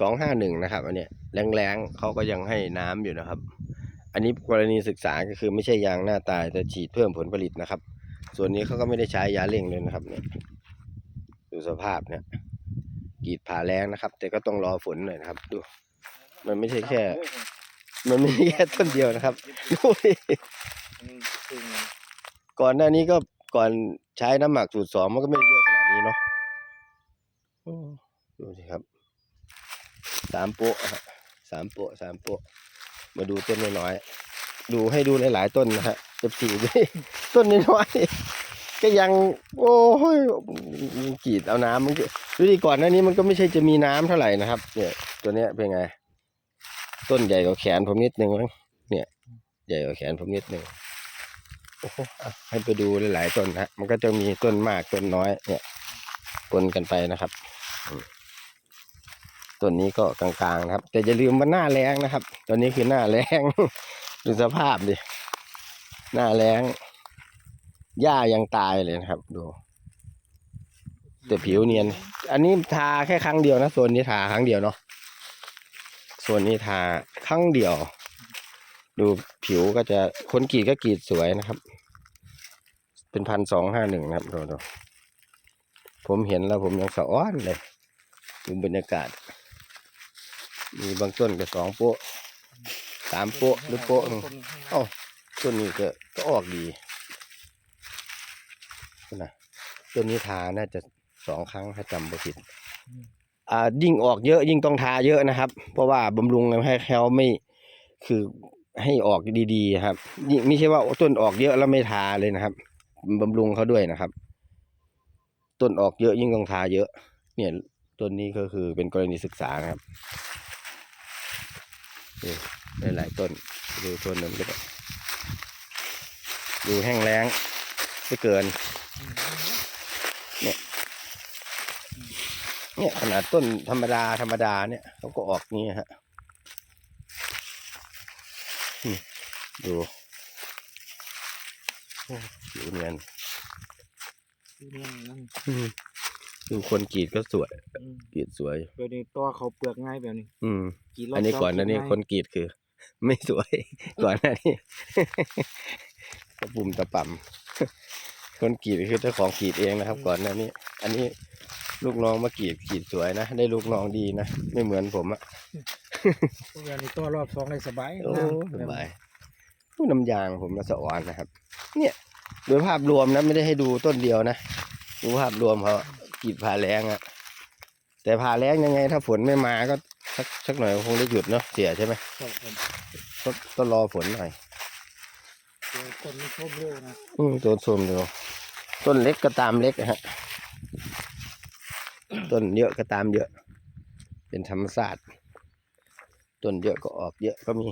สองห้าหนึ่งนะครับ อันเนี้ยแรงๆเขาก็ยังให้น้ำอยู่นะครับ อันนี้กรณีศึกษาก็คือไม่ใช่ยางหน้าตายแต่ฉีดเพิ่มผลผลิตนะครับ ส่วนนี้เขาก็ไม่ได้ใช้ยาเร่งเลยนะครับเนี่ยดูสภาพเนี่ยกรีดผ่าแรงนะครับ แต่ก็ต้องรอฝนหน่อยนะครับดูมันไม่ใช่แค่ มันไม่ใช่แค่ต้นเดียวนะครับดูก่อนหน้านี้ก็ก่อนใช้น้ำหมักสูตรสองมันก็ไม่เยอะขนาดนี้เนาะดูสิครับ สามโปะฮะสามโปะสามโปะมาดูต้นน้อยๆดูให้ดูหลายๆต้นนะฮะจะสี่ด้วยต้นน้อยๆก็ยัง โอ้ยกีดเอาน้ำมันดูดิก่อนหน้านี้มันก็ไม่ใช่จะมีน้ำเท่าไหร่นะครับ เนี่ย ตัวเนี้ยเป็นไง ต้นใหญ่กว่าแขนผมนิดนึงมั้งเนี่ย ใหญ่กว่าแขนผมนิดนึงโอ้โหให้ไปดูหลายๆต้นนะฮะ มันก็จะมีต้นมากต้นน้อย เนี่ยปนกันไปนะครับอืม ต้นนี้ก็กลางๆนะครับ แต่อย่าลืมว่าหน้าแรงนะครับตอนนี้คือหน้าแรงดูสภาพดิหน้าแรงหญ้ายังตายเลยนะครับ ดู แต่ผิวเนียน อันนี้ทาแค่ครั้งเดียวนะโซนนี้ทาครั้งเดียวเนาะโซนนี้ทาครั้งเดียว ดูผิวก็จะคนกรีดก็กรีดสวยนะครับ เป็นพันสองห้าหนึ่งนะครับดูดูผมเห็นแล้วผมยังสะอ้อนเลยดูบรรยากาศ มีบางต้นก็สองโป๊ะสามโป๊ะหรือโป๊ะหนึ่งเอ้าต้นนี้ก็ก็ออกดีนะต้นนี้ทาน่าจะสองครั้งถ้าจำไม่ผิดอ่ายิ่งออกเยอะยิ่งต้องทาเยอะนะครับ เพราะว่าบำรุงให้เขาไม่คือให้ออกดีๆครับยิ่งไม่ใช่ว่าต้นออกเยอะแล้วไม่ทาเลยนะครับบำรุงเขาด้วยนะครับ ต้นออกเยอะยิ่งต้องทาเยอะ เนี่ยต้นนี้ก็คือเป็นกรณีศึกษานะครับ นี่หลายๆต้นดูต้นนั้นก็ได้ดูแห้งแล้งไม่เกิน เนี่ยขนาดต้นธรรมดาธรรมดาเนี่ยเขาก็ออกนี้ฮะนี่ดูโอ้ผิวเนียนเรื่องนั้นอืม ดูคนกรีดก็สวยอืมกรีดสวย เดี๋ยวนี้ตัวเขาเปลือกง่ายแบบนี้อืมกี่รบอันนี้สงก่อนหนั้านนี่ง่ายคนกรีดคือ ไม่สวย ก่อนหน้านี้ ตะปุ่มตะป่ำคนกรีดคือเจ้าของกรีดเองนะครับ ก่อนหน้านี้ อันนี้ลูกน้องมากรีดกรีดสวยนะได้ลูกน้องดีนะไม่เหมือนผมอะเดี๋ยวนี้ตัวรอบสองได้สบายโอ้งามสบายผู้น้ำยางผมมาสะอ่อนนะครับ เนี่ย โดยภาพรวมนะไม่ได้ให้ดูต้นเดียวนะดูภาพรวมเขา กรีดผ่าแรงอะแต่ผ่าแรงยังไง ถ้าฝนไม่มาก็สักสักหน่อยก็คงได้หยุดเนาะเสียใช่ไหมครับผมก็ก็รอฝนหน่อยเดี๋ยวคนไม่ชอบเร็วนะอืมต้นส้มเดียวต้นเล็กก็ตามเล็กนะฮะต้นเยอะก็ตามเยอะ เป็นธรรมศาสตร์ต้นเยอะก็ออกเยอะก็มี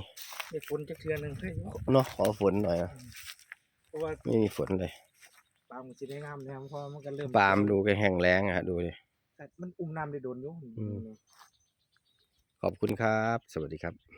ได้ฝนจะเทือนหนึ่งให้เนาะเนาะขอฝนหน่อยนะเพราะว่าไม่มีฝนเลยปาล์มมันจะได้งามนะครับเพราะว่ามันก็เริ่มปาล์มดูแกแห้งแล้งอะฮะดูดิ แต่มันอุ้มน้ำได้โดนอยู่อืม ขอบคุณครับ สวัสดีครับ